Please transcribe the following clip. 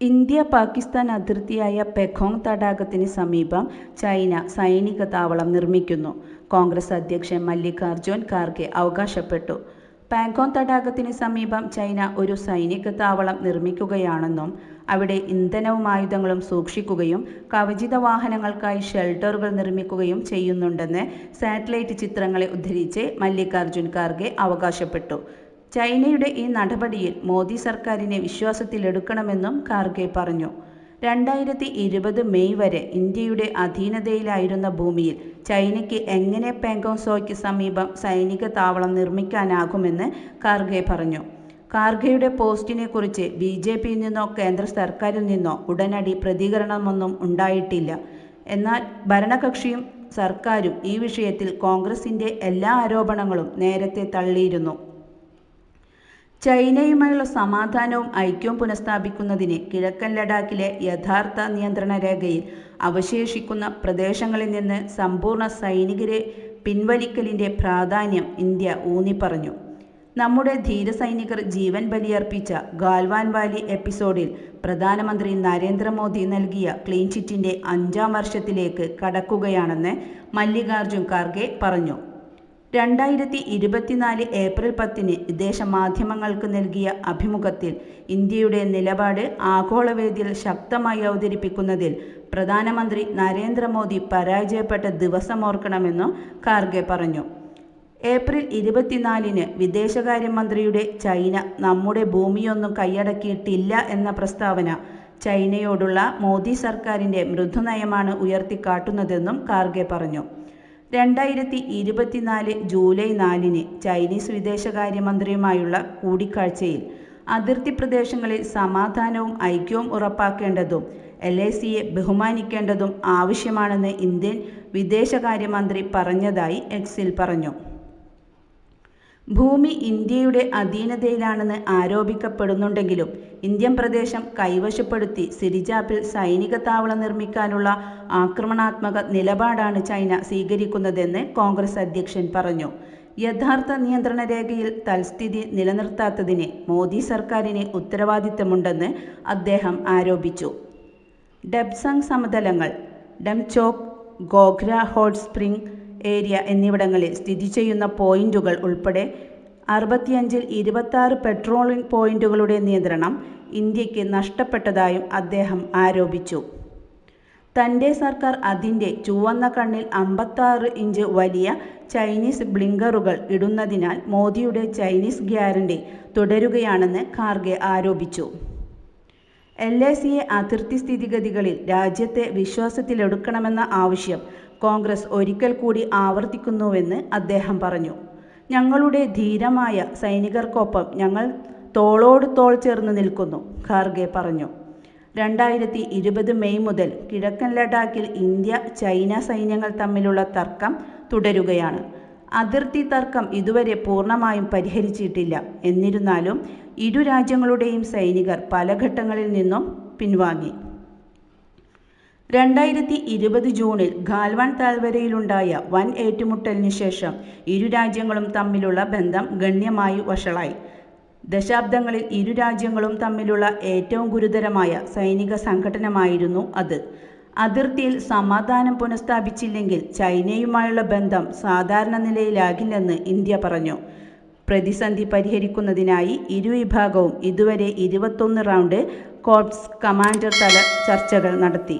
India Pakistan അതിർത്തിയായ പെഖോങ് തടാകത്തിന് സമീപം China സൈനിക താവളം നിർമ്മിക്കുന്നു. കോൺഗ്രസ് അധ്യക്ഷൻ മല്ലികാർജുൻ ഖാർഗെ അവകാശപ്പെട്ടു. പാങ്കോങ് തടാകത്തിന് സമീപം ചൈന ഒരു സൈനിക താവളം നിർമ്മിക്കുകയാണെന്നും അവിടെ ഇന്ധനവും ആയുധങ്ങളും സൂക്ഷിക്കുകയും കവചിത വാഹനങ്ങൾക്കായി ഷെൽട്ടറുകൾ നിർമ്മിക്കുകയും ചെയ്യുന്നുണ്ടെന്ന് സാറ്റലൈറ്റ് ചിത്രങ്ങളെ ഉദ്ധരിച്ച് മല്ലികാർജുൻ ഖാർഗെ അവകാശപ്പെട്ടു. ചൈനയുടെ ഈ നടപടിയിൽ മോദി സർക്കാരിനെ വിശ്വാസത്തിലെടുക്കണമെന്നും ഖാർഗെ പറഞ്ഞു. രണ്ടായിരത്തി ഇരുപത് മെയ് വരെ ഇന്ത്യയുടെ അധീനതയിലായിരുന്ന ഭൂമിയിൽ ചൈനയ്ക്ക് എങ്ങനെ പാങ്കോങ് സോയ്ക്ക് സമീപം സൈനിക താവളം നിർമ്മിക്കാനാകുമെന്ന് ഖാർഗെ പറഞ്ഞു. ഖാർഗെയുടെ പോസ്റ്റിനെ കുറിച്ച് ബി ജെ പിയിൽ നിന്നോ കേന്ദ്ര സർക്കാരിൽ നിന്നോ ഉടനടി പ്രതികരണമൊന്നും ഉണ്ടായിട്ടില്ല. എന്നാൽ ഭരണകക്ഷിയും സർക്കാരും ഈ വിഷയത്തിൽ കോൺഗ്രസിന്റെ എല്ലാ ആരോപണങ്ങളും നേരത്തെ തള്ളിയിരുന്നു. ചൈനയുമായുള്ള സമാധാനവും ഐക്യവും പുനഃസ്ഥാപിക്കുന്നതിന് കിഴക്കൻ ലഡാക്കിലെ യഥാർത്ഥ നിയന്ത്രണ രേഖയിൽ അവശേഷിക്കുന്ന പ്രദേശങ്ങളിൽ നിന്ന് സമ്പൂർണ സൈനികരെ പിൻവലിക്കലിന്റെ പ്രാധാന്യം ഇന്ത്യ ഊന്നിപ്പറഞ്ഞു. നമ്മുടെ ധീരസൈനികർ ജീവൻ ബലിയർപ്പിച്ച ഗാൽവാൻ വാലി എപ്പിസോഡിൽ പ്രധാനമന്ത്രി നരേന്ദ്രമോദി നൽകിയ ക്ലീൻ ചിറ്റിന്റെ അഞ്ചാം വർഷത്തിലേക്ക് കടക്കുകയാണെന്ന് മല്ലികാർജുൻ ഖാർഗെ പറഞ്ഞു. രണ്ടായിരത്തി ഇരുപത്തിനാല് ഏപ്രിൽ പത്തിന് വിദേശ മാധ്യമങ്ങൾക്ക് നൽകിയ അഭിമുഖത്തിൽ ഇന്ത്യയുടെ നിലപാട് ആഗോളവേദിയിൽ ശക്തമായി അവതരിപ്പിക്കുന്നതിൽ പ്രധാനമന്ത്രി നരേന്ദ്രമോദി പരാജയപ്പെട്ട ദിവസമോർക്കണമെന്നും ഖാർഗെ പറഞ്ഞു. ഏപ്രിൽ ഇരുപത്തിനാലിന് വിദേശകാര്യമന്ത്രിയുടെ ചൈന നമ്മുടെ ഭൂമിയൊന്നും കൈയടക്കിയിട്ടില്ല എന്ന പ്രസ്താവന ചൈനയോടുള്ള മോദി സർക്കാരിന്റെ മൃദുനയമാണ് ഉയർത്തിക്കാട്ടുന്നതെന്നും ഖാർഗെ പറഞ്ഞു. രണ്ടായിരത്തി ഇരുപത്തിനാല് ജൂലൈ നാലിന് ചൈനീസ് വിദേശകാര്യമന്ത്രിയുമായുള്ള കൂടിക്കാഴ്ചയിൽ അതിർത്തി പ്രദേശങ്ങളിൽ സമാധാനവും ഐക്യവും ഉറപ്പാക്കേണ്ടതും എൽ ഐ സിയെ ബഹുമാനിക്കേണ്ടതും ആവശ്യമാണെന്ന് ഇന്ത്യൻ വിദേശകാര്യമന്ത്രി പറഞ്ഞതായി എക്സിൽ പറഞ്ഞു. ഭൂമി ഇന്ത്യയുടെ അധീനതയിലാണെന്ന് ആരോപിക്കപ്പെടുന്നുണ്ടെങ്കിലും ഇന്ത്യൻ പ്രദേശം കൈവശപ്പെടുത്തി സിരിജാപ്പിൽ സൈനിക താവളം നിർമ്മിക്കാനുള്ള ആക്രമണാത്മക നിലപാടാണ് ചൈന സ്വീകരിക്കുന്നതെന്ന് കോൺഗ്രസ് അധ്യക്ഷൻ പറഞ്ഞു. യഥാർത്ഥ നിയന്ത്രണ രേഖയിൽ തൽസ്ഥിതി നിലനിർത്താത്തതിന് മോദി സർക്കാരിന് ഉത്തരവാദിത്തമുണ്ടെന്ന് അദ്ദേഹം ആരോപിച്ചു. Depsang സമതലങ്ങൾ Demchok Gogra hot spring area എന്നിവിടങ്ങളിൽ സ്ഥിതി ചെയ്യുന്ന പോയിന്റുകൾ ഉൾപ്പെടെ അറുപത്തിയഞ്ചിൽ ഇരുപത്താറ് പെട്രോളിംഗ് പോയിന്റുകളുടെ നിയന്ത്രണം ഇന്ത്യയ്ക്ക് നഷ്ടപ്പെട്ടതായും അദ്ദേഹം ആരോപിച്ചു. തന്റെ സർക്കാർ അതിന്റെ ചുവന്ന കണ്ണിൽ അമ്പത്താറ് ഇഞ്ച് വലിയ ചൈനീസ് ബ്ലിങ്കറുകൾ ഇടുന്നതിനാൽ മോദിയുടെ ചൈനീസ് ഗ്യാരണ്ടി തുടരുകയാണെന്ന് ഖാർഗെ ആരോപിച്ചു. എൽ എ സിയെ അതിർത്തി സ്ഥിതിഗതികളിൽ രാജ്യത്തെ വിശ്വാസത്തിലെടുക്കണമെന്ന ആവശ്യം കോൺഗ്രസ് ഒരിക്കൽ കൂടി ആവർത്തിക്കുന്നുവെന്ന് അദ്ദേഹം പറഞ്ഞു. ഞങ്ങളുടെ ധീരമായ സൈനികർക്കൊപ്പം ഞങ്ങൾ തോളോട് തോൾ ചേർന്ന് നിൽക്കുന്നു ഖാർഗെ പറഞ്ഞു. രണ്ടായിരത്തി ഇരുപത് മെയ് മുതൽ കിഴക്കൻ ലഡാക്കിൽ ഇന്ത്യ ചൈന സൈന്യങ്ങൾ തമ്മിലുള്ള തർക്കം തുടരുകയാണ്. അതിർത്തി തർക്കം ഇതുവരെ പൂർണമായും പരിഹരിച്ചിട്ടില്ല. എന്നിരുന്നാലും ഇരു രാജ്യങ്ങളുടെയും സൈനികർ പല ഘട്ടങ്ങളിൽ നിന്നും പിൻവാങ്ങി. രണ്ടായിരത്തി ഇരുപത് ജൂണിൽ ഗാൽവാൻ താഴ്വരയിലുണ്ടായ വൻ ഏറ്റുമുട്ടലിന് ശേഷം ഇരു രാജ്യങ്ങളും തമ്മിലുള്ള ബന്ധം ഗണ്യമായി വഷളായി. ദശാബ്ദങ്ങളിൽ ഇരു രാജ്യങ്ങളും തമ്മിലുള്ള ഏറ്റവും ഗുരുതരമായ സൈനിക സംഘടനമായിരുന്നു അത്. അതിർത്തിയിൽ സമാധാനം പുനഃസ്ഥാപിച്ചില്ലെങ്കിൽ ചൈനയുമായുള്ള ബന്ധം സാധാരണ നിലയിലാകില്ലെന്ന് ഇന്ത്യ പറഞ്ഞു. പ്രതിസന്ധി പരിഹരിക്കുന്നതിനായി ഇരുവിഭാഗവും ഇതുവരെ ഇരുപത്തൊന്ന് റൗണ്ട് കോർപ്സ് കമാൻഡർ തല ചർച്ചകൾ നടത്തി.